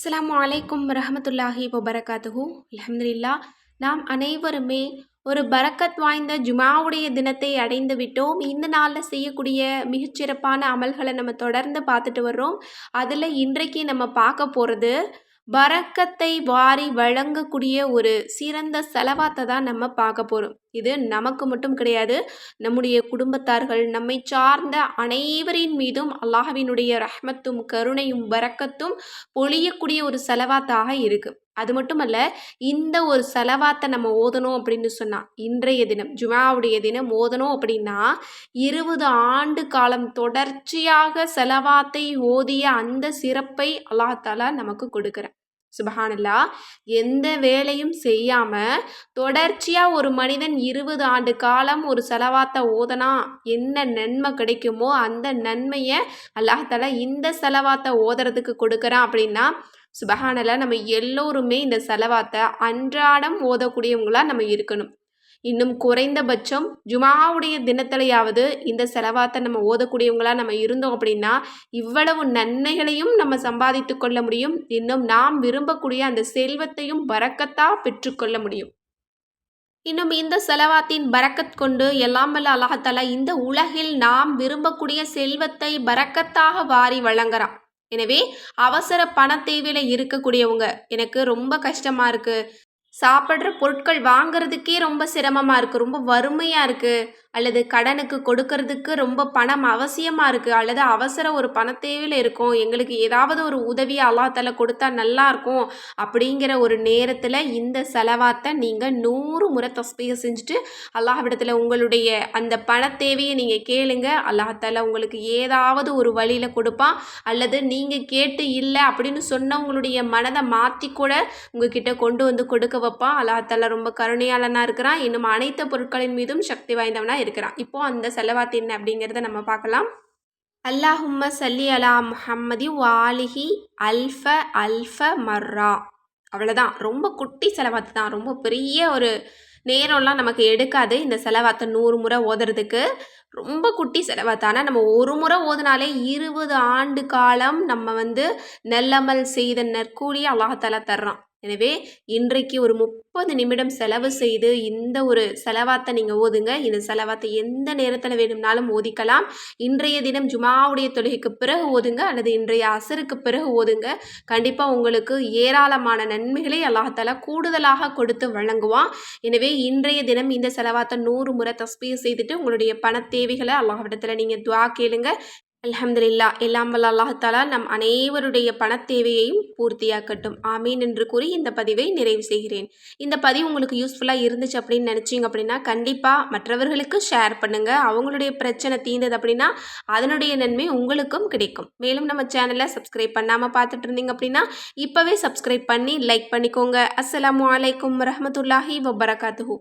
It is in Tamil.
அஸ்லாம் அலைக்கும் ரஹமத்துல்லாஹி வபரகாத்துஹூ. அலமதுல்லா நாம் அனைவருமே ஒரு பரக்கத் வாய்ந்த ஜுமாவுடைய தினத்தை அடைந்து விட்டோம். இந்த நாளில் செய்யக்கூடிய மிகச்சிறப்பான அமல்களை நம்ம தொடர்ந்து பார்த்துட்டு வர்றோம். அதில் இன்றைக்கு நம்ம பார்க்க போகிறது பரக்கத்தை வாரி வழங்கக்கூடிய ஒரு சிறந்த செலவாத்தை தான் நம்ம பார்க்க போகிறோம் இது நமக்கு மட்டும் கிடையாது. நம்முடைய குடும்பத்தார்கள் நம்மை சார்ந்த அனைவரின் மீதும் அல்லாஹவினுடைய ரஹ்மத்தும் கருணையும் வரக்கத்தும் பொழியக்கூடிய ஒரு செலவாத்தாக இருக்குது அது மட்டுமல்ல இந்த ஒரு செலவாத்தை நம்ம ஓதணும் அப்படின்னு சொன்னால் இன்றைய தினம் ஜுமாவுடைய தினம் ஓதணும் அப்படின்னா இருபது ஆண்டு காலம் தொடர்ச்சியாக செலவாத்தை ஓதிய அந்த சிறப்பை அல்லாஹாலா நமக்கு கொடுக்குறேன். சுபஹானல்லா. எந்த வேலையும் செய்யாமல் தொடர்ச்சியாக ஒரு மனிதன் இருபது ஆண்டு காலம் ஒரு செலவாத்தை ஓதனா என்ன நன்மை கிடைக்குமோ அந்த நன்மையை அல்லாஹால இந்த செலவாத்தை ஓதுறதுக்கு கொடுக்குறான் அப்படின்னா சுபஹானல்லா நம்ம எல்லோருமே இந்த செலவாத்தை அன்றாடம் ஓதக்கூடியவங்களாக நம்ம இருக்கணும். இன்னும் குறைந்தபட்சம் ஜுமாவுடைய தினத்திலையாவது இந்த செலவாத்தை நம்ம ஓதக்கூடியவங்களா நம்ம இருந்தோம் அப்படின்னா இவ்வளவு நன்மைகளையும் நம்ம சம்பாதித்து கொள்ள முடியும். இன்னும் நாம் விரும்பக்கூடிய அந்த செல்வத்தையும் பறக்கத்தா பெற்றுக்கொள்ள முடியும். இன்னும் இந்த செலவாத்தின் பறக்கத் கொண்டு எல்லாம் வல்ல அல்லாஹால இந்த உலகில் நாம் விரும்பக்கூடிய செல்வத்தை பறக்கத்தாக வாரி வழங்குறான். எனவே அவசர பண தேவையில் இருக்கக்கூடியவங்க எனக்கு ரொம்ப கஷ்டமாக இருக்குது சாப்பிட்ற பொருட்கள் வாங்குறதுக்கே ரொம்ப சிரமமாக இருக்குது ரொம்ப வறுமையாக இருக்குது அல்லது கடனுக்கு கொடுக்கறதுக்கு ரொம்ப பணம் அவசியமாக இருக்குது அல்லது அவசர ஒரு பண தேவையில் இருக்கும் எங்களுக்கு ஏதாவது ஒரு உதவி அல்லாத்தால கொடுத்தா நல்லாயிருக்கும் அப்படிங்கிற ஒரு நேரத்தில் இந்த செலவாத்தை நீங்கள் நூறு முறை தஸ்பீக செஞ்சுட்டு அல்லாஹ்விடத்தில் உங்களுடைய அந்த பண தேவையை நீங்கள் கேளுங்க அல்லாஹால உங்களுக்கு ஏதாவது ஒரு வழியில் கொடுப்பான் அல்லது நீங்கள் கேட்டு இல்லை அப்படின்னு சொன்னவங்களுடைய மனதை மாற்றி கூட உங்ககிட்ட கொண்டு வந்து கொடுக்க வைப்பான் அல்லாஹால ரொம்ப கருணையாளனாக இருக்கிறான். இன்னும் அனைத்து பொருட்களின் மீதும் சக்தி வாய்ந்தவனாக இருக்கிறான். இப்போது அந்த செலவாத்து என்ன அப்படிங்கிறத நம்ம பார்க்கலாம். அல்லாஹும்ம சல்லி அலா முஹம்மதி வாலிஹி அல்ஃப அல்ஃப மர்ரா. அவ்வளோதான் ரொம்ப குட்டி செலவாத்து தான். ரொம்ப பெரிய ஒரு நேரம்லாம் நமக்கு எடுக்காது. இந்த செலவாத்தை நூறு முறை ஓதுறதுக்கு. ரொம்ப குட்டி செலவாத்தான நம்ம ஒரு முறை ஓதுனாலே இருபது ஆண்டு காலம் நம்ம வந்து நெல்லமல் செய்த நற்கூலியை அல்லாஹால தர்றான். எனவே இன்றைக்கு ஒரு முப்பது நிமிடம் செலவு செய்து இந்த ஒரு செலவாத்தை நீங்கள் ஓதுங்க. இந்த செலவாத்தை எந்த நேரத்தில் வேணும்னாலும் ஓதிக்கலாம். இன்றைய தினம் ஜுமாவுடைய தொழுகைக்கு பிறகு ஓதுங்க. அல்லது இன்றைய அசருக்கு பிறகு ஓதுங்க. கண்டிப்பாக உங்களுக்கு ஏராளமான நன்மைகளை அல்லாஹால கூடுதலாக கொடுத்து வழங்குவான். எனவே இன்றைய தினம் இந்த செலவாத்தை நூறு முறை தஸ்பீர் செய்துட்டு உங்களுடைய பண தேவைகளை அல்லாஹிடத்தில் நீங்கள் துவா கேளுங்க. அல்ஹம்துலில்லா எல்லாம் வல்ல அல்லாஹாலா நம் அனைவருடைய பணத் தேவையையும் பூர்த்தியாக்கட்டும். ஆமீன் என்று கூறி இந்த பதிவை நிறைவு செய்கிறேன். இந்த பதிவு உங்களுக்கு யூஸ்ஃபுல்லாக இருந்துச்சு அப்படின்னு நினச்சிங்க அப்படின்னா கண்டிப்பாக மற்றவர்களுக்கு ஷேர் பண்ணுங்கள் அவங்களுடைய பிரச்சனை தீர்ந்தது அப்படின்னா அதனுடைய நன்மை உங்களுக்கும் கிடைக்கும். மேலும் நம்ம சேனலை சப்ஸ்கிரைப் பண்ணாமல் பார்த்துட்டு இருந்தீங்க அப்படின்னா இப்போவே சப்ஸ்கிரைப் பண்ணி லைக் பண்ணிக்கோங்க. அஸ்லாம் வலைக்கம் வரமத்துல்லாஹி வபரகாத்துஹூ.